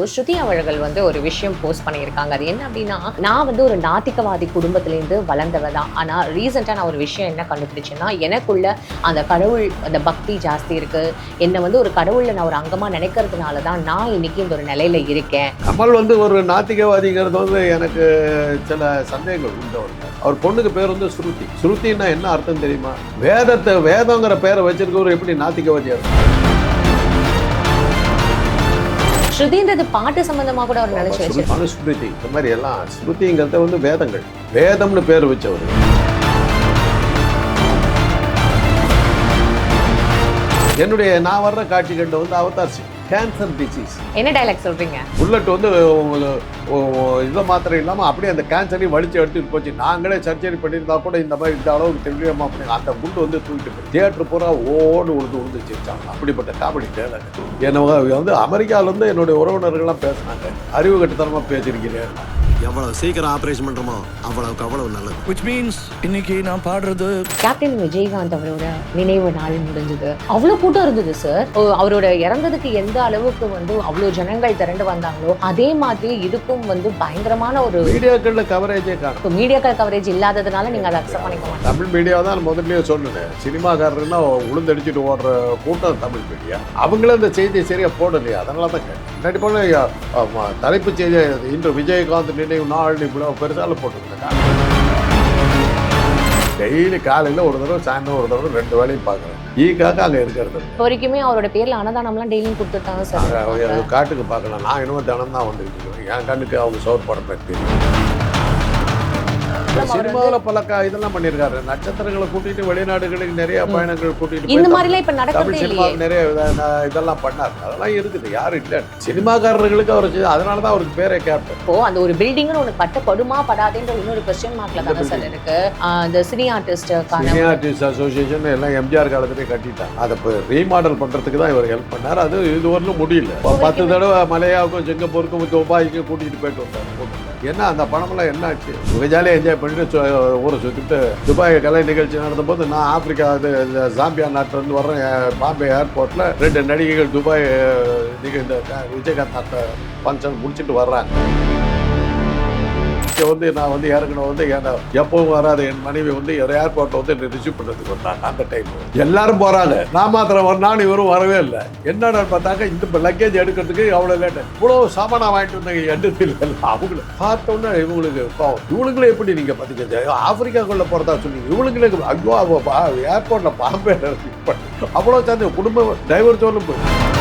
ஸ்ருதி அவர்கள் வந்து ஒரு விஷயம் போஸ்ட் பண்ணியிருக்காங்க. அது என்ன அப்படின்னா நான் வந்து ஒரு நாத்திகவாதி குடும்பத்திலேருந்து வளர்ந்தவ தான். ஆனால் ரீசெண்டாக நான் ஒரு விஷயம் என்ன கண்டுபிடிச்சேன்னா எனக்குள்ள அந்த கடவுள் அந்த பக்தி ஜாஸ்தி இருக்கு. என்னை வந்து ஒரு கடவுளில் நான் ஒரு அங்கமாக நினைக்கிறதுனால தான் நான் இன்னைக்கு இந்த ஒரு நிலையில இருக்கேன். கமல் வந்து ஒரு நாத்திகவாதிங்கிறது வந்து எனக்கு சில சந்தேகங்கள் உண்டு அவர் பொண்ணுக்கு பேர் வந்து ஸ்ருதி. ஸ்ருதின்னா என்ன அர்த்தம் தெரியுமா? வேதத்தை வேதங்கிற பேரை வச்சிருக்கவர் எப்படி நாத்திகவாதியாக இருக்கும் ஸ்ருதின்றது பாட்டு சம்பந்தமா கூட அவர் நினைச்சு வச்சிருக்காரு. மனுஸ்மிருதி இந்த மாதிரி எல்லாம் ஸ்ருதிங்கிறத வந்து வேதங்கள் வேதம்னு பேர் வச்சவர். என்னுடைய நான் வர்ற காட்சி கண்டு வந்து அவதார் சிங் கேன்சர் டிசீஸ் என்ன டைலாக் சொல்றீங்க? புல்லட் வந்து இதை மாத்திரம் இல்லாமல் அப்படியே அந்த கேன்சரையும் வலிச்சு எடுத்துட்டு போச்சு. நாங்களே சர்ஜரி பண்ணியிருந்தா கூட இந்த மாதிரி இந்த அளவுக்கு தெரியாமல் அப்படி அந்த குண்டு வந்து தூக்கிட்டு போய் தியேட்டர் பூரா ஓடு உழுது உழுந்து சிரிச்சாங்க அப்படிப்பட்ட காமெடி டேலர் என்ன வந்து அமெரிக்காவிலேருந்து என்னுடைய உறவினர்கள்லாம் பேசுனாங்க. அறிவு கட்டுத்தனமாக பேசியிருக்கிறேன். எவ்வளவு சீக்கிரம் ஆபரேஷன் பண்றோமோ அவ்வளவுக்கு அவ்வளவு நல்லது. Which means இன்னைக்கு நான் பாடுறது கேப்டன் விஜயகாந்த் அவரோட நினைவு நாள் முடிஞ்சது. அவ்வளோ கூட்டம் இருந்தது சார் அவரோட இறந்ததுக்கு எந்த அளவுக்கு வந்து அவ்வளோ ஜனங்கள் திரண்டு வந்தாங்களோ அதே மாதிரி இதுக்கும் வந்து பயங்கரமான ஒரு மீடியாக்களில் கவரேஜே காணும். மீடியாக்கள் கவரேஜ் இல்லாததுனால நீங்க அதை அக்செப்ட் பண்ணிக்க மாட்டீங்க. தமிழ் மீடியா தான் முதல்லயே சொன்னேன் சினிமாக்காரருன்னா உளுந்தடிச்சிட்டு ஓடுற கூட்டம் தமிழ் மீடியா. அவங்களே இந்த செய்தியை சரியா போடலையா அதனால தான் கேட்டேன் முன்னாடி போல ஆமா, தலைப்புச் செய்தி இன்று விஜயகாந்த் நினைவு நாள் இவ்வளோ பெருசால போட்டுருந்தேன் டெய்லி காலையில் ஒரு தடவை சாயந்தரம் ஒரு தடவை ரெண்டு வேலையும் பார்க்குறேன். ஈக்காக அங்கே இருக்கிறது. இப்போ வரைக்குமே அவரோட பேர்ல அன்னதானம்லாம் டெய்லியும் கொடுத்துட்டாங்க சார் காட்டுக்கு பார்க்கலாம். நான் இன்னும் தினம் தான் வந்துட்டு இருக்கேன் என் கண்ணுக்கு அவங்க சோறு படம் தெரியும். சினிமாவில் பல இதெல்லாம் பண்ணியிருக்காரு. நட்சத்திரங்களை கூட்டிட்டு வெளிநாடுகளுக்கு நிறைய பயணங்கள் கூட்டிட்டு இந்த மாதிரிலாம் இப்ப நடக்கிறதே சினிமாவுக்கு நிறைய இதெல்லாம் பண்ணார். அதெல்லாம் இருக்குது. யாரும் இல்லை. சினிமாக்காரர்களுக்கு அவர் அதனால தான் அவருக்கு பேரே கேப்டன் இப்போ அந்த ஒரு பில்டிங்னு ஒன்று கட்டப்படுமா படாதுன்ற இன்னொரு கொஸ்டின் மார்க்ல தானே சார் இருக்கு. இந்த சினி ஆர்டிஸ்டுக்கான சினி ஆர்டிஸ்ட் அசோசியேஷன் எல்லாம் எம்ஜிஆர் காலத்திலே கட்டிட்டாங்க. அதை இப்போ ரீமாடல் பண்ணுறதுக்கு தான் இவர் ஹெல்ப் பண்ணார். அது இது வரலும் முடியல. பத்து தடவை மலையாவுக்கும் சிங்கப்பூருக்கும் துபாய்க்கும் கூட்டிகிட்டு போயிட்டு வந்தார். என்ன அந்த பணமெல்லாம் என்ன ஆச்சு இவங்க ஜாலியாக என்ஜாய் பண்ணிட்டு ஊரை சுற்றிட்டு துபாய் கலை நிகழ்ச்சி நடந்தபோது நான் ஆப்பிரிக்கா இது ஜாம்பியா நாட்டிலேருந்து வர்றேன். பாம்பே ஏர்போர்ட்டில் ரெண்டு நடிகைகள் துபாய் அஹ், இந்த விஜயகாந்த் நாட்டை ஃபங்க்ஷன் முடிச்சுட்டு வர்றாங்க. இங்கே வந்து நான் வந்து இறங்கணும் வந்து என்ன எப்பவும் வராத. என் மனைவி வந்து ஏர்போர்ட்ல வந்து ரிசீவ் பண்ணுறதுக்கு வந்தாங்க அந்த டைம் எல்லாரும் போகிறாங்க நான் மாத்திரம் ஒரு இவரும் வரவே இல்லை. என்னடா பார்த்தாக்க இந்த லக்கேஜ் எடுக்கிறதுக்கு அவ்வளோ லேட்டு இவ்வளோ சாமானா வாங்கிட்டு வந்தாங்க எடுத்து இல்லை அவங்கள பார்த்தோன்னே இவங்களுக்கு பாவம். இவங்களுக்குள்ள எப்படி நீங்கள் பார்த்தீங்க ஆப்பிரிக்காக்குள்ளே போகிறதா சொன்னீங்க. இவங்களுக்கு ஐயோ ஏர்போர்ட்டில் பாம்பே அவ்வளோ சேர்ந்து குடும்பம் டிரைவர் சொல்லும் போய்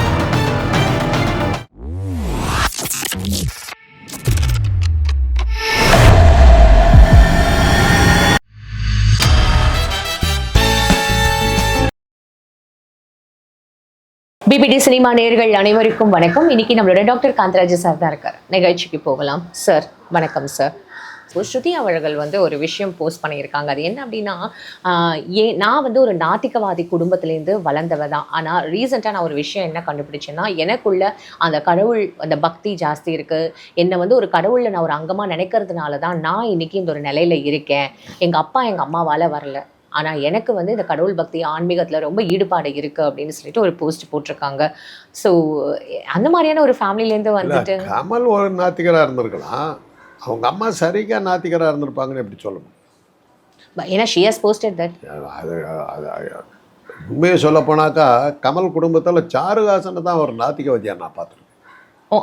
பிபிடி சினிமா நேர்கள் அனைவருக்கும் வணக்கம். இன்னைக்கு நம்மளோட டாக்டர் காந்தராஜ் சார் தான் இருக்கார். நிகழ்ச்சிக்கு போகலாம். சார் வணக்கம் சார் ஸோ ஸ்ருதி அவர்கள் வந்து ஒரு விஷயம் போஸ்ட் பண்ணியிருக்காங்க. அது என்ன அப்படின்னா ஏ ஏன் நான் வந்து ஒரு நாத்திகவாதி குடும்பத்துலேருந்து வளர்ந்தவ தான். ஆனால் ரீசெண்டாக நான் ஒரு விஷயம் என்ன கண்டுபிடிச்சேன்னா எனக்குள்ள அந்த கடவுள் அந்த பக்தி ஜாஸ்தி இருக்குது என்னை வந்து ஒரு கடவுளில் நான் ஒரு அங்கமாக நினைக்கிறதுனால தான் நான் இன்னைக்கு இந்த ஒரு நிலையில இருக்கேன். எங்கள் அப்பா எங்கள் அம்மாவால் வரல. ஆனால் எனக்கு வந்து இந்த கடவுள் பக்தி ஆன்மீகத்தில் ரொம்ப ஈடுபாடு இருக்குது அப்படின்னு சொல்லிட்டு ஒரு போஸ்ட் போட்டிருக்காங்க. ஸோ அந்த மாதிரியான ஒரு ஃபேமிலிலேருந்து வந்துட்டு கமல் ஒரு நாத்திகராக இருந்திருக்கலாம். அவங்க அம்மா சரிக்கா நாத்திகராக இருந்திருப்பாங்கன்னு எப்படி சொல்ல முடியும் ஏன்னா ஷி ஹஸ் போஸ்டட் தட் அது உண்மையை சொல்ல போனாக்கா கமல் குடும்பத்தில் சாருஹாசனை தான் ஒரு நாத்திகவாதியா நான் பார்த்துருக்கேன்.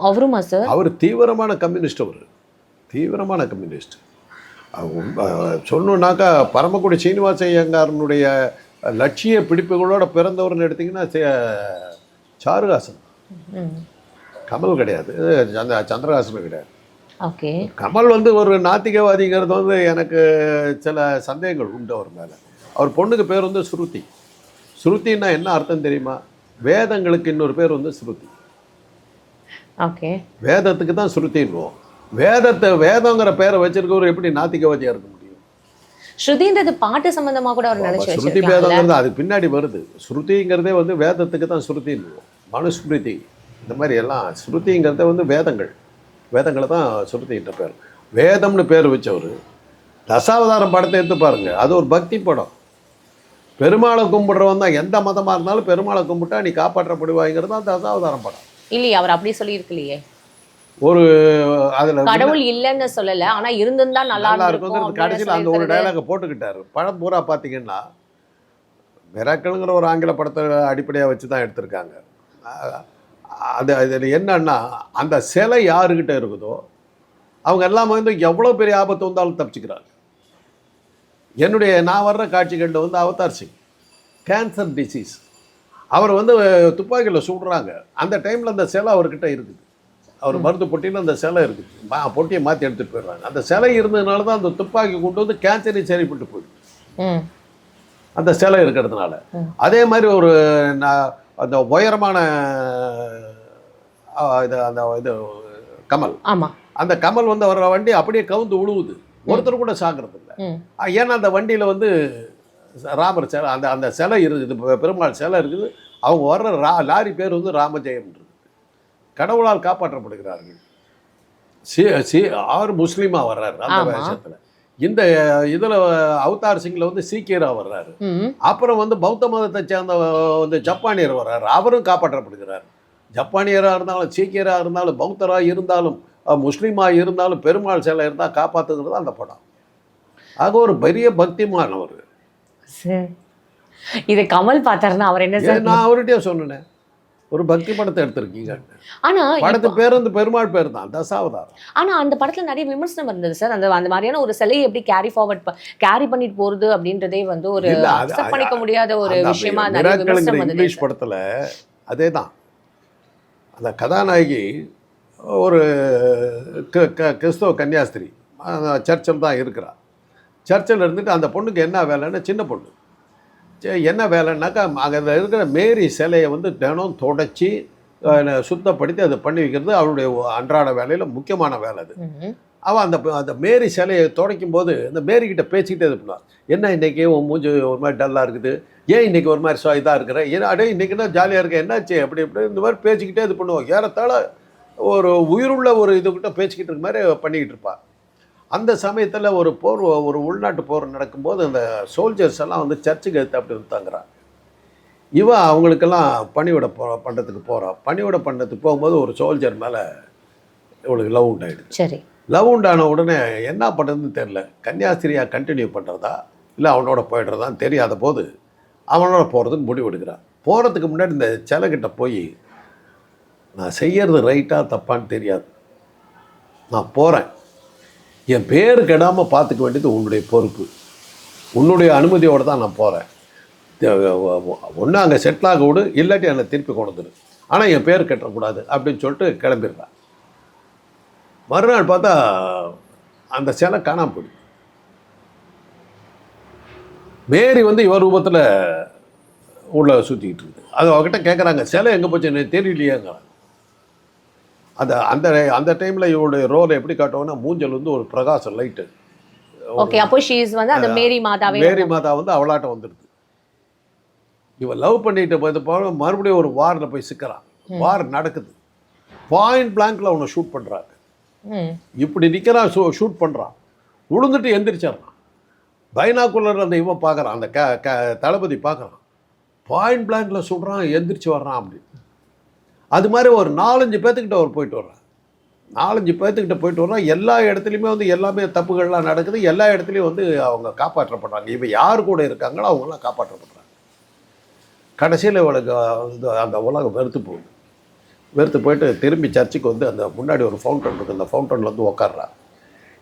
அவருமா சார் அவர் தீவிரமான கம்யூனிஸ்ட் அவர். தீவிரமான கம்யூனிஸ்ட். சொல்லணுன்னாக்கா பரமக்குடி சீனிவாச ஐயங்காரனுடைய லட்சிய பிடிப்புகளோட பிறந்தவர்னு எடுத்திங்கன்னா சே- சாருஹாசன் கமல் கிடையாது. சந்திர சந்திரஹாசன் கிடையாது. ஓகே. கமல் வந்து ஒரு நாத்திகவாதிங்கிறது வந்து எனக்கு சில சந்தேகங்கள் உண்டு அவர் மேலே. அவர் பொண்ணுக்கு பேர் வந்து ஸ்ருதி. ஸ்ருதின்னா என்ன அர்த்தம் தெரியுமா? வேதங்களுக்கு இன்னொரு பேர் வந்து ஸ்ருதி. ஓகே. வேதத்துக்கு தான் ஸ்ருதின்வோம் வேதத்தை வேதங்கிற பேரை வச்சிருக்கவர் எப்படி நாத்திகவாதியாக இருக்க முடியும்? ஸ்ருதின்றது பாட்டு சம்பந்தமா கூட அவர் நினைச்சு ஸ்ருதி பேதங்கிறது அதுக்கு பின்னாடி வருது. ஸ்ருதிங்கிறதே வந்து வேதத்துக்கு தான் ஸ்ருதின்வோம் மனுஸ்மிருதி இந்த மாதிரி எல்லாம் ஸ்ருதிங்கிறதே வந்து வேதங்கள். வேதங்களை தான் ஸ்ருதின்ற பேர். வேதம்னு பேர் வச்சவர் தசாவதாரம் படத்தை எடுத்து பாருங்க. அது ஒரு பக்தி படம். பெருமாளை கும்பிடுறவன் தான் எந்த மதமாக இருந்தாலும் பெருமாளை கும்பிட்டா நீ காப்பாற்றப்படுவாங்கிறது தான் தசாவதாரம் படம். இல்லையே அவர் அப்படி சொல்லி இருக்கலையே ஒரு அதில் கடவுள் இல்லைன்னு சொல்லல ஆனா இருந்திருந்தா நல்லா இருக்குங்கிறது கடைசியில் அந்த ஒரு டைலாக போட்டுக்கிட்டாரு. படம் பூரா பார்த்தீங்கன்னா மிராக்கலுங்கிற ஒரு ஆங்கில படத்தை அடிப்படையாக வச்சு தான் எடுத்திருக்காங்க அது அதில் என்னன்னா அந்த சிலை யாருக்கிட்ட இருக்குதோ அவங்க எல்லாம் வந்து எவ்வளோ பெரிய ஆபத்து வந்தாலும் தப்பிச்சுக்கிறாங்க. என்னுடைய நான் வர்ற காட்சிகளில் வந்து அவதார் சிங் கேன்சர் டிசீஸ் அவர் வந்து துப்பாக்கியில் சுடுறாங்க. அந்த டைமில் அந்த சிலை அவர்கிட்ட இருக்குது. அவர் மருந்து பொட்டியில் அந்த சிலை இருக்குது மா பொட்டியை மாற்றி எடுத்துகிட்டு போயிடுறாங்க. அந்த சிலை இருந்ததுனால தான் அந்த துப்பாக்கி கொண்டு வந்து கேன்சரை சரிப்பட்டு போயிடுது அந்த சிலை இருக்கிறதுனால. அதே மாதிரி ஒரு ந- அந்த உயரமான இது அந்த இது கமல். ஆமா. அந்த கமல் வந்து வர்ற வண்டி அப்படியே கவுந்து உழுவுது. ஒருத்தர் கூட சாகிறது இல்லை ஏன்னா அந்த வண்டியில் வந்து ராமர் சிலை அந்த அந்த சிலை இருக்குது. பெருமாள் சிலை இருக்குது. அவங்க வர்ற ரா லாரி பேர் வந்து ராமஜெயம் இருக்குது கடவுளால் காப்பாற்றப்படுகிறார்கள். சி சி அவர் முஸ்லீமாக வர்றாரு அந்த. வேஷத்தில். இந்த இதில் அவதார் சிங்கில் வந்து சீக்கியராக வர்றாரு. அப்புறம் வந்து பௌத்த மதத்தை சேர்ந்த வந்து ஜப்பானியர் வர்றாரு. அவரும் காப்பாற்றப்படுகிறார். ஜப்பானியராக இருந்தாலும் சீக்கியராக இருந்தாலும் பௌத்தராக இருந்தாலும் முஸ்லீமாக இருந்தாலும் பெருமாள் சிலை இருந்தால் காப்பாற்றுங்கிறது அந்த படம். ஆக ஒரு பெரிய பக்திமானவர் இது கமல் பார்த்தாருன்னா அவர் என்ன நான் அவர்கிட்டயே சொன்னேன். ஒரு பக்தி படத்தை எடுத்திருக்கீங்க. ஆனா படத்து பேர் வந்து பெருமாள் பேர் தான். தசாவதாரம். ஆனா அந்த படத்துல நிறைய விமர்சனம் இருந்தது சார். அந்த அந்த மாதிரியான ஒரு சிலையை எப்படி கேரி ஃபார்வர்ட் கேரி பண்ணிட்டு போறது அப்படின்றதே வந்து ஒரு அக்செப்ட் பண்ணிக்க முடியாத ஒரு விஷயமா நிறைய விமர்சனம் இங்கிலீஷ் படத்தில் அதே தான் அந்த கதாநாயகி ஒரு கிறிஸ்தவ கன்னியாஸ்திரி சர்ச்சில் தான் இருக்கிறா. சர்ச்சில் இருந்துட்டு அந்த பொண்ணுக்கு என்ன வேலைன்னா சின்ன பொண்ணு. என்ன வேலைன்னாக்கா அங்கே இருக்கிற மேரி சிலையை வந்து தினம் தொடச்சி சுத்தப்படுத்தி அதை பண்ணி வைக்கிறது அவளுடைய அன்றாட வேலையில் முக்கியமான வேலை அது. அவன் அந்த அந்த மேரி சிலையை துடைக்கும் போது அந்த மேரிக்கிட்ட பேசிக்கிட்டே இது பண்ணுவான். என்ன இன்னைக்கு உன் மூஞ்சி ஒரு மாதிரி டல்லாக இருக்குது? ஏன் இன்னைக்கு ஒரு மாதிரி இதாக இருக்கிற? ஏன்னா அடே இன்னைக்கு என்ன ஜாலியாக இருக்க என்னாச்சு? அப்படி இப்படி இந்த மாதிரி பேசிக்கிட்டே இது பண்ணுவான். ஏறத்தாழ ஒரு உயிருள்ள ஒரு இதுகிட்ட பேசிக்கிட்டு இருக்க மாதிரி பண்ணிக்கிட்டு இருப்பான். அந்த சமயத்தில் ஒரு போர் ஒரு உள்நாட்டு போர் நடக்கும்போது அந்த சோல்ஜர்ஸ் எல்லாம் வந்து சர்ச்சுக்கு எடுத்து அப்படி தங்குறான் இவ அவங்களுக்கெல்லாம் பணிவிட போ பண்ணுறதுக்கு போகிறான் பணிவிட பண்ணுறதுக்கு போகும்போது ஒரு சோல்ஜர் மேலே இவளுக்கு லவ் உண்டாயிடுது சரி. லவ் உண்டான உடனே என்ன பண்ணுறதுன்னு தெரில கன்னியாஸ்திரியாக கண்டினியூ பண்ணுறதா இல்லை அவனோட போயிடுறதான்னு தெரியாத போது அவனோட போகிறதுக்கு முடிவு எடுக்கிறான். போகிறதுக்கு முன்னாடி இந்த சிலைக்கிட்ட போய் நான் செய்யறது ரைட்டாக தப்பான்னு தெரியாது. நான் போகிறேன் என் பேர் கெடாமல் பார்த்துக்க வேண்டியது உன்னுடைய பொறுப்பு. உன்னுடைய அனுமதியோடு தான் நான் போகிறேன் ஒன்று அங்கே செட்டில் ஆக விடு இல்லாட்டி என்னை திருப்பி கொண்டு வந்துடு ஆனால் என் பேர் கெட்டக்கூடாது அப்படின்னு சொல்லிட்டு கிளம்பிடுறான் மறுநாள் பார்த்தா அந்த சிலை காணாம போயிடுது மேரி வந்து இவர் ரூபத்தில் உள்ள சுற்றிக்கிட்டு இருக்குது. அது அவகிட்ட கேட்குறாங்க சிலை எங்கே போச்சு? என்ன தெரியலையேங்கிறான் அந்த அந்த அந்த டைமில் இவருடைய ரோலை எப்படி காட்டுவாங்கன்னா மூஞ்சல் வந்து ஒரு பிரகாசம் லைட்டு ஓகே அப்போ ஷீஸ் வந்து அந்த மேரி மாதாவே மேரி மாதா வந்து அவளாட்டம் வந்துடுது. இவன் லவ் பண்ணிட்டு போக மறுபடியும் ஒரு வாரில் போய் சிக்கிறான் வார் நடக்குது. பாயிண்ட் பிளாங்க்ல அவனை ஷூட் பண்ணுறாங்க இப்படி நிற்கிறான் ஷூ ஷூட் பண்ணுறான் விழுந்துட்டு எந்திரிச்சிடுறான். பைனாக்குலர் அந்த இவன் பார்க்குறான் அந்த க க தளபதி பார்க்குறான் பாயிண்ட் பிளாங்க்ல சுடுறான் எந்திரிச்சு வர்றான் அப்படி அது மாதிரி ஒரு நாலஞ்சு பேர்த்துக்கிட்ட அவர் போயிட்டு வர்றான் நாலஞ்சு பேர்த்துக்கிட்ட போயிட்டு வர்றான் எல்லா இடத்துலையுமே வந்து எல்லாமே தப்புகள்லாம் நடக்குது. எல்லா இடத்துலையும் வந்து அவங்க காப்பாற்றப்படுறாங்க. இவன் யார் கூட இருக்காங்களோ அவங்களாம் காப்பாற்றப்படுறாங்க. கடைசியில் இவளுக்கு வந்து அந்த உலகம் வெறுத்து போகுது. வெறுத்து போயிட்டு திரும்பி சர்ச்சுக்கு வந்து அந்த முன்னாடி ஒரு ஃபவுண்டன் இருக்குது அந்த ஃபவுண்டனில் வந்து உக்காடுறா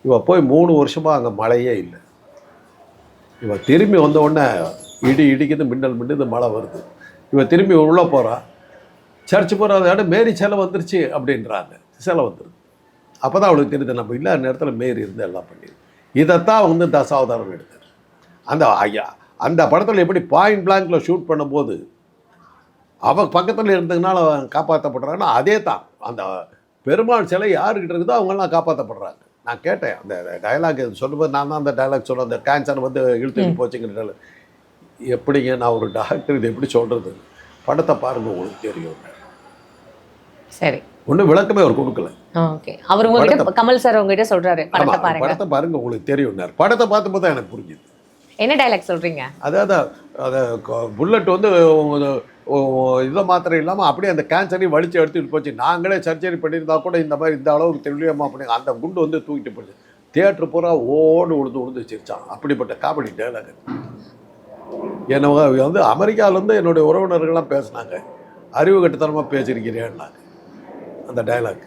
இவள் போய் மூணு வருஷமாக அங்கே மழையே இல்லை. இவள் திரும்பி வந்த உடனே இடி இடிக்குது மின்னல் மின்னுது மழை வருது. இவள் திரும்பி உள்ளே போகிறான் சர்ச்சு போகிற இடம் மேரி சிலை வந்துருச்சு அப்படின்றாங்க. சிலை வந்துருது. அப்போ தான் அவளுக்கு தெரியுது நம்ம இல்லாத நேரத்தில் மேரி இருந்து எல்லாம் பண்ணி இதைத்தான் வந்து தசாவதாரம் எடுத்தார் அந்த ஐயா அந்த படத்தில் எப்படி பாயிண்ட் பிளாங்க்ல ஷூட் பண்ணும்போது அவன் பக்கத்தில் இருந்ததுனால அவன் காப்பாற்றப்படுறான்னா அதே தான் அந்த பெருமாள் சிலை யாருக்கிட்ட இருக்குதோ அவங்கெல்லாம் காப்பாற்றப்படுறாங்க நான் கேட்டேன் அந்த டயலாக் சொல்லும்போது நான் தான் அந்த டயலாக் சொல்ல அந்த கேன்சர் வந்து இழுத்துட்டு போச்சுங்கிற. எப்படிங்க நான் ஒரு டாக்டர் இது எப்படி சொல்கிறது படத்தை பாருங்க உங்களுக்கு தெரியும். சரி. ஒன்றும் விளக்கமே அவர் கொடுக்கல. ஓகே. அவர் உங்ககிட்ட கமல் சார் உங்ககிட்ட சொல்றாரு படத்தை பாருங்க படத்தை பாருங்க. உங்களுக்கு தெரியும் படத்தை பார்த்தும்போது தான் எனக்கு புரிஞ்சுது. என்ன டைலாக் சொல்றீங்க? அதாவது அதை புல்லட் வந்து இதை மாத்திரம் இல்லாமல் அப்படியே அந்த கேன்சரையும் வலிச்சு எடுத்துகிட்டு போச்சு. நாங்களே சர்ஜரி பண்ணியிருந்தா கூட இந்த மாதிரி இந்த அளவுக்கு தெளிவாக பண்ணி அந்த குண்டு வந்து தூக்கிட்டு போச்சு. தியேட்டர் பூரா ஓடு உழுந்து உழுந்து சிரிச்சான் அப்படிப்பட்ட காமெடி டைலாக் என்னை வந்து அமெரிக்காவிலேருந்து என்னுடைய உறவினர்கள்லாம் பேசினாங்க. அறிவு கட்டுத்தனமாக பேசியிருக்கிறேன்னாங்க. அந்த டைலாக்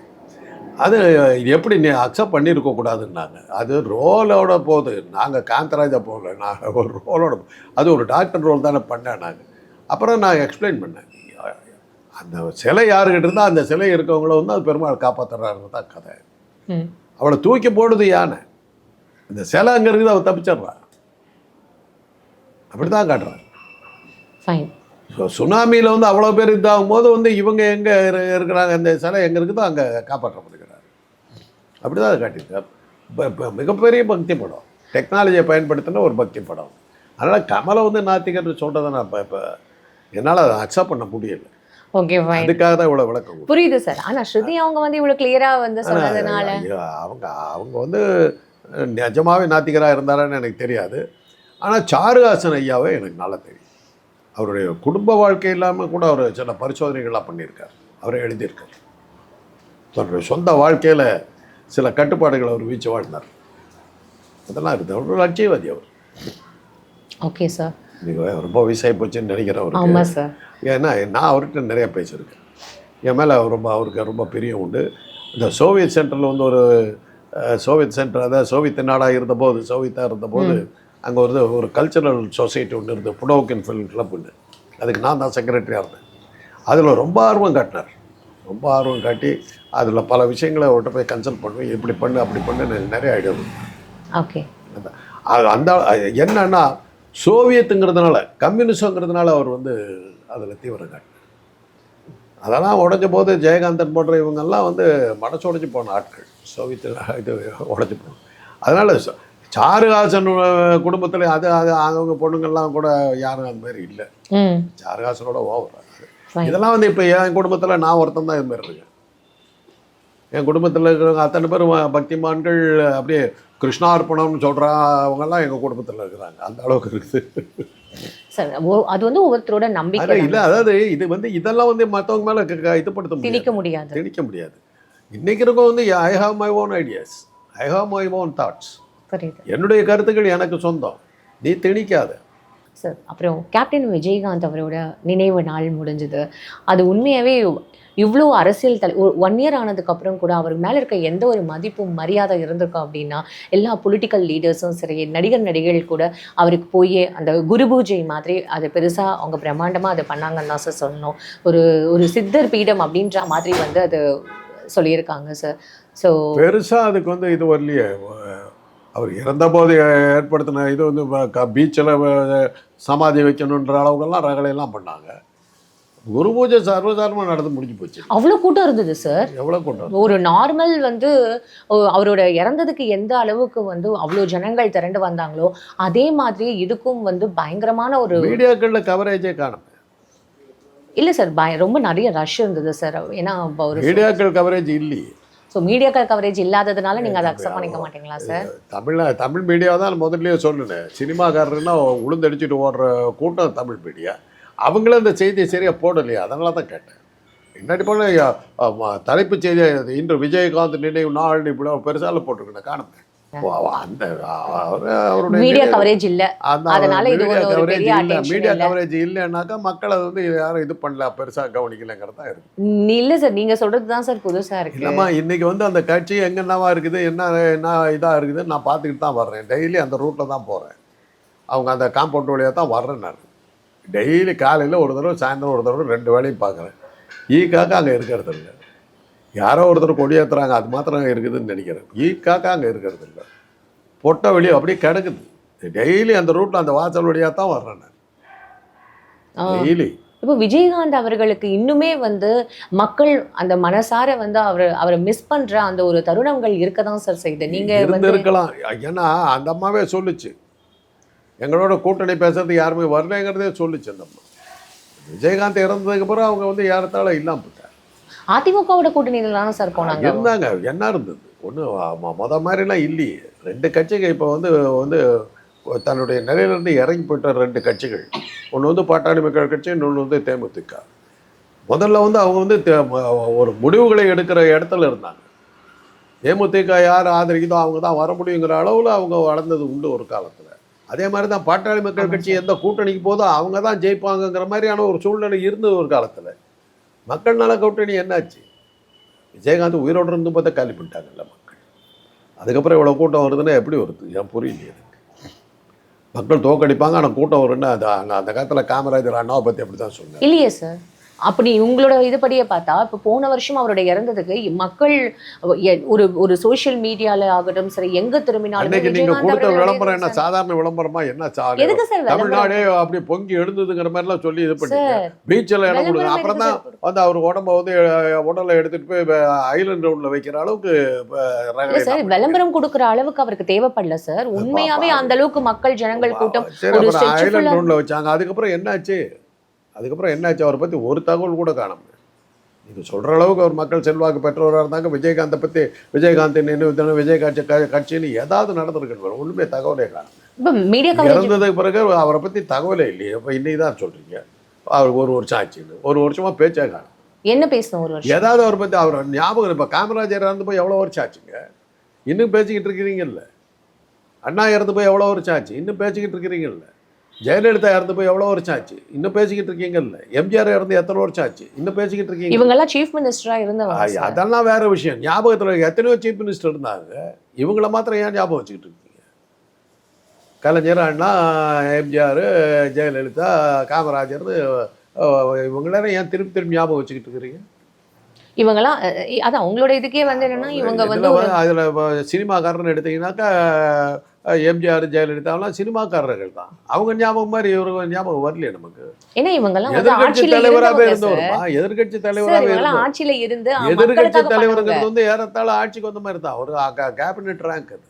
அது இது எப்படி நீ அக்செப்ட் பண்ணியிருக்க கூடாதுன்னாங்க. அது ரோலோட போகுது. நாங்கள் காந்தராஜா போகல. நாங்கள் ஒரு ரோலோட அது ஒரு டாக்டர் ரோல் தானே பண்ணேன் நாங்கள் அப்புறம் நான் எக்ஸ்பிளைன் பண்ணேன். அந்த சிலை யாருக்கிட்ட இருந்தால் அந்த சிலை இருக்கவங்கள வந்து அது பெருமாள் காப்பாற்றுறாருன்னு தான் கதை. அவளை தூக்கி போடுது யானை. இந்த சிலை அங்கே இருக்குது அவள் தப்பிச்சிடுறா. அப்படி தான் காட்டுறான் ஃபைன் சுனாமியில் வந்து அவ்வளோ பேர் இதாகும் போது வந்து இவங்க எங்கே இருக்கிறாங்க அந்த சிலை எங்கே இருக்குதோ அங்கே காப்பாற்றப்படுகிறார். அப்படி தான் அதை காட்டியிருக்கார் இப்போ இப்போ மிகப்பெரிய பக்தி படம். டெக்னாலஜியை பயன்படுத்தின ஒரு பக்தி படம். அதனால் கமலை வந்து நாத்திகர் சொல்கிறத நான் இப்போ இப்போ என்னால் அதை அக்செப்ட் பண்ண முடியல. ஓகே ஃபைன் அதுக்காக தான் இவ்வளோ விளக்கம். புரியுது சார் ஆனா ஸ்ருதி அவங்க வந்து இவ்வளவு கிளியரா வந்து சொன்னதுனால. அவங்க அவங்க வந்து நிஜமாவே நாத்திகராக இருந்தாரான்னு எனக்கு தெரியாது. ஆனால் சாருஹாசன் ஐயாவை எனக்கு நல்லா தெரியும். அவருடைய குடும்ப வாழ்க்கை இல்லாமல் கூட அவர் சில பரிசோதனைகள்லாம் பண்ணியிருக்கார். அவரே எழுதியிருக்கார். தன்னுடைய சொந்த வாழ்க்கையில் சில கட்டுப்பாடுகளை அவர் வீச்சு வாழ்ந்தார். அதெல்லாம் இருக்குது. அவர் ஒரு லட்சியவாதி அவர். Okay sir. நீங்கள் ரொம்ப வயசாகி போச்சுன்னு நினைக்கிறேன் அவருக்கு. சார். ஏன்னா நான் அவர்கிட்ட நிறைய பேசியிருக்கேன். என் மேலே ரொம்ப அவருக்கு ரொம்ப பிரியம் உண்டு. இந்த சோவியத் சென்டரில் வந்து ஒரு சோவியத் சென்டர் அதாவது சோவியத் நாடாக இருந்தபோது சோவியத்தாக இருந்தபோது அங்கே வந்து ஒரு கல்ச்சரல் சொசைட்டி ஒன்று இருந்தது புடோக்கின் ஃபில்ம் கிளப்னு அதுக்கு நான் தான் செக்ரட்டரியாக இருந்தேன். அதில் ரொம்ப ஆர்வம் காட்டினார். ரொம்ப ஆர்வம் காட்டி அதில் பல விஷயங்களை அவர்கிட்ட போய் கன்சல்ட் பண்ணுவேன் இப்படி பண்ணு அப்படி பண்ணுன்னு நிறைய ஐடியா ஓகே அந்த என்னன்னா சோவியத்துங்கிறதுனால கம்யூனிசங்கிறதுனால அவர் வந்து அதில் தீவிரம் காட்டினார். அதெல்லாம் உடைஞ்ச போது ஜெயகாந்தன் போன்ற இவங்கெல்லாம் வந்து மனசு உடைஞ்சு போன ஆட்கள். சோவியத்து இது உடைஞ்சு போன. அதனால் சாருஹாசன் குடும்பத்தில் அது அது அவங்க பொண்ணுங்கள்லாம் கூட யாரும் அந்த மாதிரி இல்லை. சாருஹாசனோட ஓவர். இதெல்லாம் வந்து இப்போ என் குடும்பத்தில் நான் ஒருத்தன் தான் இது மாதிரி இருக்கேன். என் குடும்பத்தில் இருக்கிறவங்க அத்தனை பேரும் பக்திமான்கள் அப்படியே கிருஷ்ணார்ப்பணம்னு சொல்கிறவங்கெல்லாம் எங்கள் குடும்பத்தில் இருக்கிறாங்க. அந்த அளவுக்கு இருக்குது. சார் அது வந்து ஒவ்வொருத்தரோட நம்பிக்கை. இல்லை அதாவது இது வந்து இதெல்லாம் வந்து மற்றவங்க மேலே இதுப்படுத்த முடியாது. திணிக்க முடியாது. திணிக்க முடியாது. இன்னைக்கு இருக்கவங்க வந்து I have my own ideas I have my own thoughts என்னுடைய கருத்துக்கள் எனக்கு சொந்தம். நீ திணிக்காத. சார் அப்புறம் கேப்டன் விஜயகாந்த் அவரோட நினைவு நாள் முடிஞ்சது. அது உண்மையாகவே இவ்வளோ அரசியல் தலை ஒன் இயர் ஆனதுக்கப்புறம் கூட அவர் மேலே இருக்க எந்த ஒரு மதிப்பும் மரியாதை இருந்திருக்கும் அப்படின்னா எல்லா பொலிட்டிக்கல் லீடர்ஸும் சரி நடிகர் நடிகைகள் கூட அவருக்கு போய் அந்த குரு பூஜை மாதிரி அதை பெருசாக அவங்க பிரம்மாண்டமாக அதை பண்ணாங்கன்னு தான் சார் சொல்லணும். ஒரு ஒரு சித்தர் பீடம் அப்படின்ற மாதிரி வந்து அது சொல்லியிருக்காங்க சார் ஸோ பெருசாக அதுக்கு வந்து இது வரலையே. அவர் இறந்தபோது ஏற்படுத்தின இது வந்து பீச்சில் சமாதி வைக்கணுன்ற அளவுக்கெல்லாம் ரகலையெல்லாம் பண்ணாங்க. குரு பூஜை சர்வசாதாரணமாக நடந்து முடிஞ்சு போச்சு. அவ்வளோ கூட்டம் இருந்தது சார். எவ்வளோ கொண்டாடு ஒரு நார்மல் வந்து அவரோட இறந்ததுக்கு எந்த அளவுக்கு வந்து அவ்வளோ ஜனங்கள் திரண்டு வந்தாங்களோ அதே மாதிரி இதுக்கும் வந்து பயங்கரமான ஒரு மீடியாக்களில் கவரேஜே காணும் இல்லை சார். பய ரொம்ப நிறைய ரஷ் இருந்தது சார். ஏன்னா ஒரு மீடியாக்கள் கவரேஜ் இல்லையே. ஸோ மீடியாக்கள் கவரேஜ் இல்லாததுனால நீங்கள் அதை அக்செப்ட் பண்ணிக்க மாட்டீங்களா சார் தமிழ்ல தமிழ் மீடியா தான் முதல்லயே சொன்னேன். சினிமாக்காரருன்னா உளுந்தடிச்சிட்டு ஓடுற கூட்டம் தமிழ் மீடியா அவங்களும் அந்த செய்தியை சரியாக போடலையா அதனால தான் கேட்டேன். முன்னாடி போல தலைப்புச் செய்தி இன்று விஜயகாந்த் நினைவு நாள் இப்படி பெருசால போட்டிருக்கேன் காணுமே மீடியா கவரேஜ் இல்லை. அதனால இது ஒரு- பெரிய மீடியா. கவரேஜ் மக்கள் அதை வந்து யாரும் இது பண்ணல பெருசா கவனிக்கலைங்கிறது இருக்கு. இல்லை சார் நீங்கள் சொல்கிறது தான் சார் புதுசாக இருக்கு. இல்லைம்மா இன்னைக்கு வந்து அந்த கட்சி எங்கென்னவா இருக்குது என்ன என்ன இதாக இருக்குது நான் பார்த்துக்கிட்டு தான் வர்றேன். டெய்லி அந்த ரூட்டில் தான் போகிறேன் அவங்க அந்த காம்பவுண்ட் வழியாக தான் வர்றேன் நான். டெய்லி காலையில் ஒரு தடவை சாயந்தரம் ஒரு தடவை ரெண்டு வேலையும் பார்க்குறேன். ஈக்காக்கா அங்கே இருக்கிறது இல்லை. யாரோ ஒருத்தர் கொடியேற்றுறாங்க அது மாத்திரம் இருக்குதுன்னு நினைக்கிறேன். ஈக்காக்கா அங்கே இருக்கிறது இல்லை. பொட்டை வெளியே அப்படியே கிடக்குது. டெய்லி அந்த ரூட்டில் அந்த வாசல் வழியாக தான் வர்றேன் நான். டெய்லி. இப்போ விஜயகாந்த் அவர்களுக்கு இன்னுமே வந்து மக்கள் அந்த மனசார வந்து அவர் அவரை மிஸ் பண்ற அந்த ஒரு தருணங்கள் இருக்க தான் சார் செய்யுது. நீங்க வந்து இருந்திருக்கலாம். ஏன்னா அந்த அம்மாவே சொல்லுச்சு. எங்களோட கூட்டணி பேசுறதுக்கு யாருமே வரலைங்கிறதே சொல்லுச்சு அந்த அம்மா. விஜயகாந்த் இறந்ததுக்கு அப்புறம் அவங்க வந்து யாரத்தால இல்லாம போயிட்டாங்க. அதிமுகவோட கூட்டணியில தானே சார் போனாங்க? இருந்தாங்க என்ன இருந்தது? ஒன்றும் மொத மாதிரிலாம் இல்லையே. ரெண்டு கட்சிங்க இப்போ வந்து வந்து தன்னுடைய நிலையிலிருந்து இறங்கி போயிட்ட ரெண்டு கட்சிகள். ஒன்று வந்து பாட்டாளி மக்கள் கட்சி இன்னொன்று வந்து தேமுதிக. முதல்ல வந்து அவங்க வந்து ஒரு முடிவுகளை எடுக்கிற இடத்துல இருந்தாங்க. தேமுதிக யார் ஆதரிக்குதோ அவங்க தான் வர முடியுங்கிற அளவில் அவங்க வளர்ந்தது உண்டு ஒரு காலத்தில். அதே மாதிரி தான் பாட்டாளி மக்கள் கட்சி எந்த கூட்டணிக்கு போதோ அவங்க தான் ஜெயிப்பாங்கங்கிற மாதிரியான ஒரு சூழ்நிலை இருந்தது ஒரு காலத்தில். மக்கள் நல கூட்டணி என்னாச்சு? விஜயகாந்த் உயிரோடு இருந்து பார்த்தா காலி பண்ணிட்டாங்கல்ல மக்கள். அதுக்கப்புறம் இவ்வளோ கூட்டம் வருதுன்னா எப்படி வருது? ஏன் புரியலையே எனக்கு. மக்கள் தோக்கடிப்பாங்க ஆனால் கூட்டம் வரும்னா அது அந்த காலத்தில் காமராஜர் அண்ணாவை பற்றி அப்படி தான் சொன்னேன் இல்லையே சார். அப்படி உங்களோட இதுபடியே பார்த்தா இப்போ போன வருஷம் அவருடைய இறந்ததுக்கு மக்கள் ஒரு ஒரு சோஷியல் மீடியால ஆகட்டும் சரி எங்க திரும்பினாலும் நீங்க கொடுத்த விளம்பரம் என்ன? சாதாரண விளம்பரமா என்ன எதுக்கு சார் தமிழ்நாடே அப்படி பொங்கி எழுந்ததுங்கிற மாதிரிலாம் சொல்லி இது சார் பீச்சில் இடம் விளம்பரம் அப்புறம் தான்? வந்து அவர் உடம்ப வந்து உடலை எடுத்துட்டு போய் ஐலண்ட் ரவுண்ட்ல வைக்கிற அளவுக்கு சார் எல்லாம் விளம்பரம் கொடுக்குற அளவுக்கு அவருக்கு தேவைப்படல சார். உண்மையாவே அந்த அளவுக்கு மக்கள் ஜனங்கள் கூட்டம் ஐலண்ட் ரவுண்ட்ல வச்சாங்க. அதுக்கப்புறம் என்னாச்சு? அதுக்கப்புறம் என்னாச்சு? அவரை பத்தி ஒரு தகவல் கூட காணும் நீங்க சொல்ற அளவுக்கு அவர் மக்கள் செல்வாக்கு பெற்றவராக இருந்தாங்க. விஜயகாந்தை பத்தி விஜயகாந்த் நினைவு தினம் விஜய் கட்சி க- கட்சின்னு ஏதாவது நடந்திருக்கு ஒண்ணுமே தகவலே காணும் இப்ப மீடியா கவரேஜ் இறந்ததுக்கு பிறகு அவரை பத்தி தகவலே இல்லையே. இப்போ இன்னைக்கு தான் சொல்றீங்க. அவர் ஒரு வருஷம் ஆச்சுன்னு. ஒரு வருஷமா பேச்சே காணும் என்ன பேசணும் ஒரு வருஷம்? ஏதாவது அவரை பத்தி அவர் ஞாபகம் இப்போ காமராஜர் இறந்து போய் எவ்வளோ வருஷம் ஆச்சுங்க? இன்னும் பேசிக்கிட்டு இருக்கிறீங்கல்ல. அண்ணா இறந்து போய் எவ்வளோ வருஷம் ஆச்சு? இன்னும் பேசிக்கிட்டு இருக்கிறீங்கல்ல. ஜெயலலிதா இறந்து போய் எவ்வளோ வருஷம் ஆச்சு? இன்னும் பேசிக்கிட்டு இருக்கீங்கல்ல எம்ஜிஆர் இறந்து எத்தனை வருஷம் ஆச்சு? இன்னும் பேசிக்கிட்டு இருக்கீங்க. இவங்க எல்லாம் சீஃப் மினிஸ்டரா இருந்தவங்க. அதெல்லாம் வேற விஷயம். ஞாபகத்தில் எத்தனையோ சீஃப் மினிஸ்டர் இருந்தாங்க. இவங்கள மாத்திரம் ஏன் ஞாபகம் வச்சுக்கிட்டு இருக்கீங்க? கலைஞர் அண்ணா எம்ஜிஆர் ஜெயலலிதா காமராஜர் இவங்களெல்லாம் ஏன் திருப்பி திருப்பி ஞாபகம் வச்சுக்கிட்டு இருக்கிறீங்க? இவங்கெல்லாம் அதான் உங்களோட இதுக்கே வந்து என்னன்னா இவங்க வந்து அதுல இப்போ சினிமாக்காரர்னு எடுத்தீங்கன்னாக்கா எம்ஜிஆர் ஜெயலலிதாவெல்லாம் சினிமாக்காரர்கள் தான் அவங்க ஞாபகம் மாதிரி இவருக்கு ஞாபகம் வரலையே நமக்கு? எதிர்கட்சி தலைவராகவே. இருந்தவருமா? எதிர்கட்சி தலைவராகவே ஆட்சியில இருந்து எதிர்கட்சி. தலைவருங்கிறது வந்து ஏறத்தாழ ஆட்சிக்கு வந்த மாதிரி தான். ஒரு கேபினெட் ரேங்க் அது.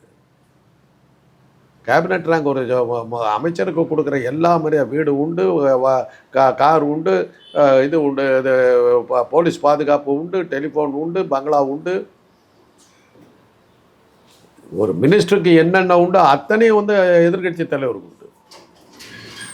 கேபினெட் ரேங்க் ஒரு அமைச்சருக்கு கொடுக்குற எல்லா மாதிரியா வீடு உண்டு கார் உண்டு இது உண்டு இது போலீஸ் பாதுகாப்பு உண்டு டெலிஃபோன் உண்டு பங்களா உண்டு. ஒரு மினிஸ்டருக்கு என்னென்ன உண்டோ அத்தனையும் வந்து எதிர்கட்சி தலைவருக்கு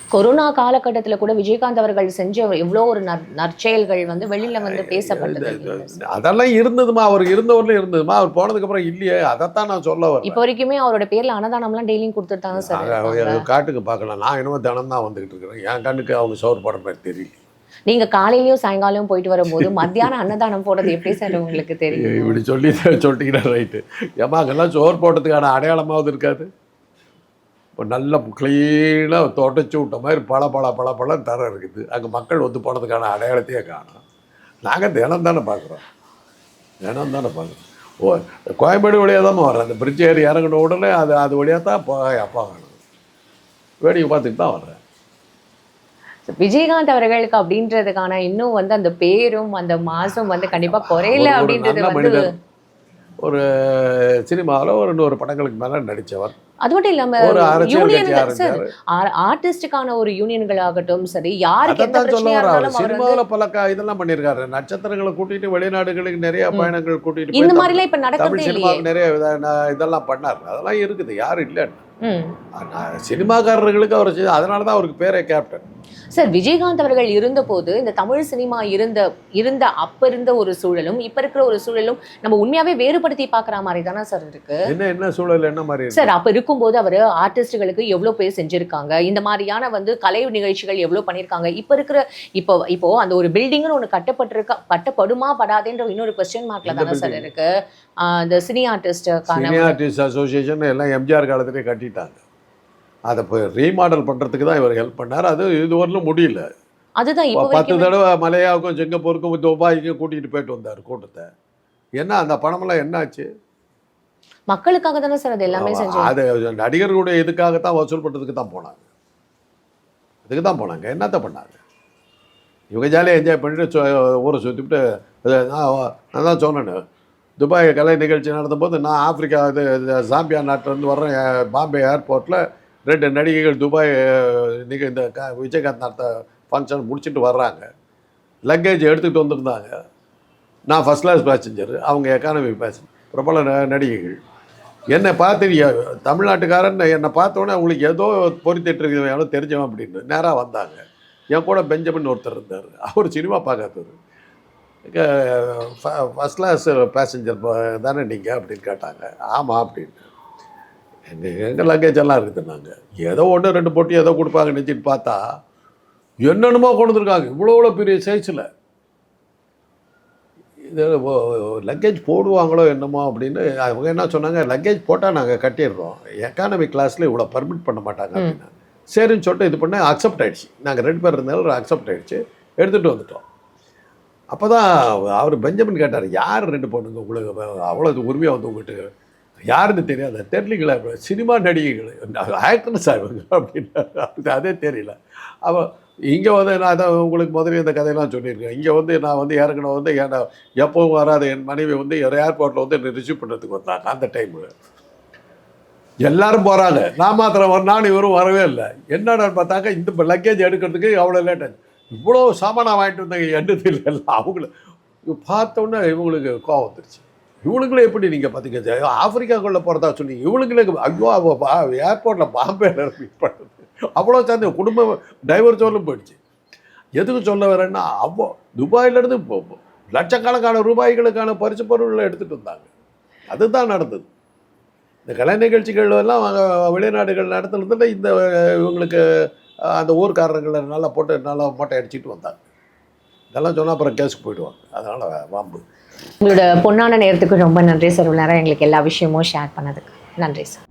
கொரோனா காலகட்டத்துல கூட விஜயகாந்த் அவர்கள் செஞ்ச எவ்வளோ ஒரு நற்- நற்செயல்கள் வந்து வெளியில வந்து பேசப்பட்டது? அதெல்லாம் இருந்ததுமா? அவர் இருந்தவரில் இருந்ததுமா? அவர் போனதுக்கு அப்புறம் இல்லையே. அதைத்தான் நான் சொல்ல வரேன். இப்போ வரைக்குமே அவரோட பேர்ல அன்னதானம்லாம் டெய்லியும் கொடுத்துட்டு தாங்க சார் காட்டுக்கு பார்க்கலாம். நான் என்னமோ தினம் தான் வந்துகிட்டு இருக்கிறேன். என் கண்ணுக்கு அவங்க சோறு போடுற மாதிரி தெரியல. நீங்க காலையிலயும் சாயங்காலம் போயிட்டு வரும்போது மத்தியானம் அன்னதானம் போடுறது எப்படி சார் உங்களுக்கு தெரியும்? இப்படி சொல்லி சொல்லிட்டீங்கன்னா ரைட்டு ஏமா அங்கெல்லாம் சோறு போட்டதுக்கான அடையாளமாவது இருக்காது. இப்போ நல்ல க்ளீனாக தொடச்சி விட்ட மாதிரி பல பல பல பல தரம் இருக்குது. அங்கே மக்கள் வந்து போனதுக்கான அடையாளத்தையே காணும். நாங்கள் தினம் தானே பார்க்குறோம். தினம் தானே பார்க்குறோம். ஓ கோயம்பேடு வழியாக தான் வர்றேன் அந்த பிரிட்ஜ் ஏறி இறங்கின உடனே அது அது வழியாக தான் போக அப்பா காணும். வேடிக்கை பார்த்துட்டு தான் வர்றேன். விஜயகாந்த் அவர்களுக்கு அப்படின்றதுக்கான இன்னும் வந்து அந்த பேரும் அந்த மாசும் வந்து கண்டிப்பா குறையல அப்படின்றது வந்து ஒரு சினிமாவில் ஒரு நூறு படங்களுக்கு மேலே நடித்தவர் அது மட்டும் இல்லாம ஒரு அரசியல் யூனியன் ஆர்டிஸ்டுக்கான ஒரு யூனியன்கள் ஆகட்டும் சரி யாருக்கு எந்த அதான் சொல்ல பிரச்சனையா வர அவர் இருந்தாலும் அவர் வந்து சினிமாவில் பல இதெல்லாம் பண்ணியிருக்காரு நட்சத்திரங்களை கூட்டிட்டு வெளிநாடுகளுக்கு நிறைய. பயணங்கள் கூட்டிட்டு இந்த போய் மாதிரி எல்லாம் இப்ப நடக்கிறதே நிறைய இதெல்லாம் பண்ணார். அதெல்லாம் இருக்குது. யாரும் இல்லை ம். சினிமாக்காரர்களுக்கு அவர் செஞ்ச- அதனால தான் அவருக்கு பேரே கேப்டன் சார் விஜயகாந்த் அவர்கள் இருந்தபோது இந்த தமிழ் சினிமா இருந்த இருந்த அப்ப இருந்த ஒரு சூழலும் இப்ப இருக்கிற ஒரு சூழலும் நம்ம உண்மையாவே வேறுபடுத்தி பாக்குற மாதிரி தானே சார் இருக்கு? என்ன என்ன சூழல் என்ன மாதிரி? சார் அப்ப இருக்கும்போது அவர் ஆர்டிஸ்டுகளுக்கு எவ்வளவு பேர் செஞ்சிருக்காங்க? இந்த மாதிரியான வந்து கலை நிகழ்ச்சிகள் எவ்வளவு பண்ணிருக்காங்க? இப்ப இருக்கிற இப்போ இப்போ அந்த ஒரு பில்டிங்னு ஒண்ணு கட்டப்பட்டிருக்க கட்டப்படுமா படாதேன்ற இன்னொரு கொஸ்டின் மார்க்ல தானே சார்? இருக்கு. இந்த சினி ஆர்டிஸ்டுக்கான சினி ஆர்டிஸ்ட் அசோசியேஷன் எல்லாம் எம்ஜிஆர் காலத்திலே கட்டிட்டாங்க. அதை இப்போ ரீமாடல் பண்ணுறதுக்கு தான் இவர் ஹெல்ப் பண்ணார். அது இதுவரையிலும் முடியல. அதுதான் இப்போ பத்து தடவை மலையாவுக்கும் சிங்கப்பூருக்கும் துபாய்க்கும் கூட்டிகிட்டு போயிட்டு வந்தார் கூட்டத்தை. என்ன அந்த பணமெல்லாம் என்னாச்சு? மக்களுக்காக தானே சார் அது எல்லாமே அது நடிகர்களுடைய இதுக்காகத்தான் வசூல் பண்ணுறதுக்கு தான் போனாங்க. அதுக்கு தான் போனாங்க. என்னத்த பண்ணாங்க? இவங்க ஜாலியாக என்ஜாய் பண்ணிட்டு ஊரை சுற்றிவிட்டு நான் நான் தான் சொன்னேன். துபாய் கலை நிகழ்ச்சி நடந்தபோது நான் ஆப்பிரிக்கா இது ஜாம்பியா சாம்பியா நாட்டிலேருந்து வர்றேன் பாம்பே ஏர்போர்ட்டில் ரெண்டு நடிகைகள் துபாய் நிகழ் நிக இந்த க விஜயகாந்த் நடத்த ஃபங்க்ஷன் முடிச்சுட்டு வர்றாங்க. லக்கேஜ் எடுத்துகிட்டு வந்திருந்தாங்க. நான் ஃபஸ்ட் கிளாஸ் பேசஞ்சர் அவங்க எக்கானமி பேசஞ்சர் பிரபல ந- நடிகைகள். என்னை பார்த்து தமிழ்நாட்டுக்காரன் என்னை பார்த்தோன்னே அவங்களுக்கு ஏதோ பொறித்திட்டு எவ்வளோ தெரிஞ்சவன் அப்படின்னு நேராக வந்தாங்க. என் கூட பெஞ்சமின் ஒருத்தர் இருந்தார். அவர் சினிமா பார்க்காதவர். ஃபஸ்ட் கிளாஸ் பேசஞ்சர் தானே நீங்கள் அப்படின்னு கேட்டாங்க. ஆமாம் அப்படின்னு. எங்கள் எங்கள் லக்கேஜ் எல்லாம் இருக்குது நாங்கள் ஏதோ ஒன்று ரெண்டு போட்டி ஏதோ கொடுப்பாங்க நினச்சிட்டு பார்த்தா என்னென்னமோ கொண்டு வந்திருக்காங்க. இவ்வளோ இவ்வளோ பெரிய சைஸில் இது லக்கேஜ் போடுவாங்களோ என்னமோ அப்படின்னு அவங்க என்ன சொன்னாங்க லக்கேஜ் போட்டால் நாங்கள் கட்டிடுறோம். எக்கானமி கிளாஸில் இவ்வளோ பர்மிட் பண்ண மாட்டாங்க அப்படின்னா சரின்னு சொல்லிட்டு இது பண்ண அக்செப்ட் ஆயிடுச்சு. நாங்கள் ரெண்டு பேர் இருந்தாலும் அக்செப்ட் ஆயிடுச்சு. எடுத்துகிட்டு வந்துட்டோம். அப்போ தான் அவர் பெஞ்சமின் கேட்டார் யார் ரெண்டு பொண்ணுங்க உங்களுக்கு? அவ்வளோ உரிமையாக வந்து உங்கள்கிட்ட யாருன்னு தெரியாது. தெரியலீங்களா? சினிமா நடிகைகள் ஆக்டர்ஸ் ஆகுங்க அப்படின்னு அதே தெரியல. அவள் இங்கே வந்து நான் தான் உங்களுக்கு முதல்ல இந்த கதையெல்லாம் சொல்லியிருக்கேன். இங்கே வந்து நான் வந்து ஏற்கனவே வந்து என்ன எப்பவும் வராத என் மனைவி வந்து ஏர்போர்ட்டில் வந்து என்னை ரிசீவ் பண்ணுறதுக்கு வந்தாங்க அந்த டைமில் எல்லாரும் போகிறாங்க நான் மாத்திரம் ஒரு நானும் இவரும் வரவே இல்லை. என்னடான்னு பார்த்தாக்க இந்த லக்கேஜ் எடுக்கிறதுக்கு அவ்வளோ லேட்டாச்சு இவ்வளோ சாமானாக வாங்கிட்டு வந்தாங்க எண்ணது இல்லை அவங்கள. பார்த்தோன்னே இவங்களுக்கு கோவம் வந்துருச்சு. இவளுங்களே எப்படி நீங்கள் பார்த்தீங்க ஆப்பிரிக்காக்குள்ளே போகிறதா சொன்னீங்க. இவளுங்களே ஐயோ அவள் ஏர்போர்ட்டில் பாம்பேல மீட் பண்ணுறது அவ்வளோ சேர்ந்து குடும்பம் டைவர் சொல்லும் போயிடுச்சு. எதுக்கு சொல்ல வரேன்னா அவ்வளோ துபாயிலேருந்து லட்சக்கணக்கான ரூபாய்களுக்கான பரிசு பொருள்களை எடுத்துகிட்டு வந்தாங்க. அதுதான் நடந்தது. இந்த கலை நிகழ்ச்சிகள் எல்லாம் வெளிநாடுகள் நடத்துனதுல இந்த இவங்களுக்கு அந்த ஊர்க்காரர்களை நல்லா போட்டு நல்லா மொட்டை அடிச்சுட்டு வந்தாங்க. இதெல்லாம் சொன்னால் அப்புறம் கேஸுக்கு போயிடுவாங்க. அதனால் வாம்பு. உங்களோட பொன்னான நேரத்துக்கு ரொம்ப நன்றி சார். உள்ள நேரம் எங்களுக்கு எல்லா விஷயமும் ஷேர் பண்ணதுக்கு. நன்றி சார்.